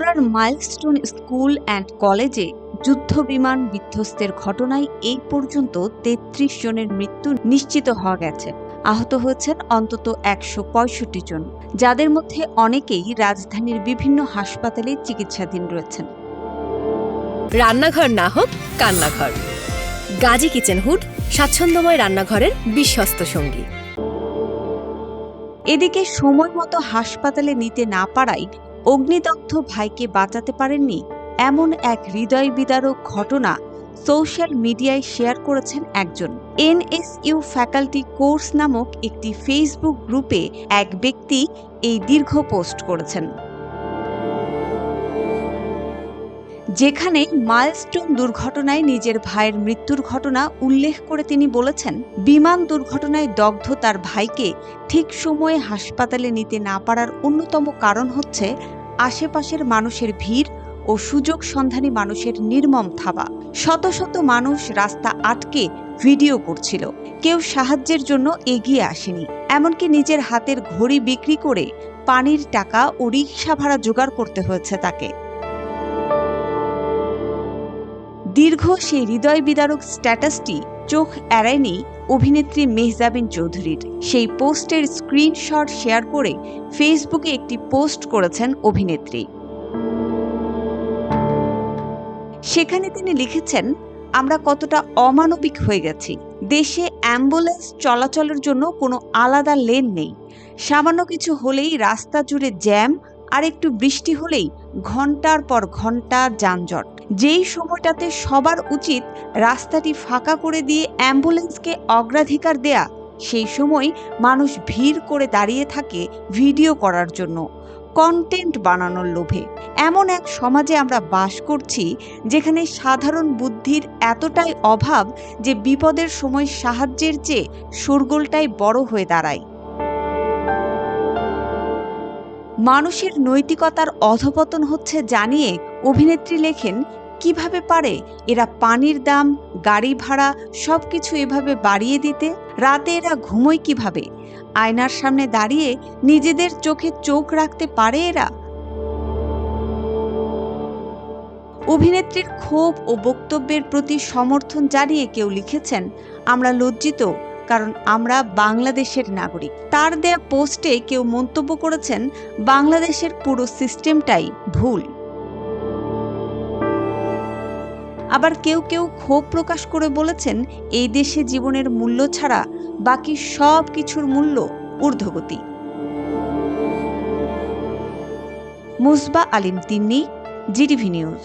Milestone school and কলেজে যুদ্ধ বিমান বিধ্বস্তের ঘটনায় এই পর্যন্ত তেত্রিশ জনের মৃত্যু নিশ্চিত হওয়া গেছে। আহত হয়েছেন অন্তত একশো পঁয়ষট্টি জন যাদের মধ্যে অনেকেই রাজধানীর বিভিন্ন হাসপাতালে চিকিৎসাধীন রয়েছেন। রান্নাঘর না হোক কান্নাঘর। গাজী কিচেন হুড স্বাচ্ছন্দ্যময় রান্নাঘরের বিশ্বস্ত সঙ্গী। এদিকে সময় মতো হাসপাতালে নিতে না পারায় অগ্নিদগ্ধ ভাইকে বাঁচাতে পারেননি, এমন এক হৃদয় বিদারক ঘটনা সোশ্যাল মিডিয়ায় শেয়ার করেছেন একজন। এনএসইউ ফ্যাকাল্টি কোর্স নামক একটি ফেসবুক গ্রুপে এক ব্যক্তি এই দীর্ঘ পোস্ট করেছেন। যেখানে মাইলস্টোন দুর্ঘটনায় নিজের ভাইয়ের মৃত্যুর ঘটনা উল্লেখ করে তিনি বলেছেন, বিমান দুর্ঘটনায় দগ্ধ তার ভাইকে ঠিক সময়ে হাসপাতালে নিতে না পারার অন্যতম কারণ হচ্ছে আশেপাশের মানুষের ভিড় ও সুযোগ সন্ধানী মানুষের নির্মম থাবা। শত শত মানুষ রাস্তা আটকে ভিডিও করছিল। কেউ সাহায্যের জন্য এগিয়ে আসেনি, এমনকি নিজের হাতের ঘড়ি বিক্রি করে পানির টাকা ও রিক্সা ভাড়া জোগাড় করতে হয়েছে তাকে। দীর্ঘ সেই হৃদয় বিদারক স্ট্যাটাসটি চোখ এড়ায়নি অভিনেত্রী মেহজাবিন চৌধুরীর। সেই পোস্টের স্ক্রিনশট শেয়ার করে ফেসবুকে একটি পোস্ট করেছেন অভিনেত্রী। সেখানে তিনি লিখেছেন, আমরা কতটা অমানবিক হয়ে গেছি। দেশে অ্যাম্বুলেন্স চলাচলের জন্য কোনো আলাদা লেন নেই। সামান্য কিছু হলেই রাস্তা জুড়ে জ্যাম, আর একটু বৃষ্টি হলেই ঘণ্টার পর ঘণ্টা যানজট। যেই সময়টাতে সবার উচিত রাস্তাটি ফাঁকা করে দিয়ে অ্যাম্বুলেন্সকে অগ্রাধিকার দেয়া, সেই সময় মানুষ ভিড় করে দাঁড়িয়ে থাকে ভিডিও করার জন্য কন্টেন্ট বানানোর লোভে। এমন এক সমাজে আমরা বাস করছি যেখানে সাধারণ বুদ্ধির এতটাই অভাব যে বিপদের সময় সাহায্যের চেয়ে শোরগোলটাই বড় হয়ে দাঁড়ায়। মানুষের নৈতিকতার অধপতন হচ্ছে জানিয়ে অভিনেত্রী লেখেন কীভাবে পারে? এরা পানির দাম, গাড়ি ভাড়া সব কিছু এভাবে বাড়িয়ে দিতে? রাতে এরা ঘুমোয় কীভাবে? আয়নার সামনে দাঁড়িয়ে নিজেদের চোখে চোখ রাখতে পারে এরা? অভিনেত্রীর ক্ষোভ ও বক্তব্যের প্রতি সমর্থন জানিয়ে কেউ লিখেছেন, আমরা লজ্জিত, কারণ আমরা বাংলাদেশের নাগরিক। তার দেয়া পোস্টে কেউ মন্তব্য করেছেন, বাংলাদেশের পুরো সিস্টেমটাই ভুল। আবার কেউ কেউ ক্ষোভ প্রকাশ করে বলেছেন, এই দেশে জীবনের মূল্য ছাড়া বাকি সব কিছুর মূল্য ঊর্ধ্বগতি। Musba Alim Tinni, GTV news.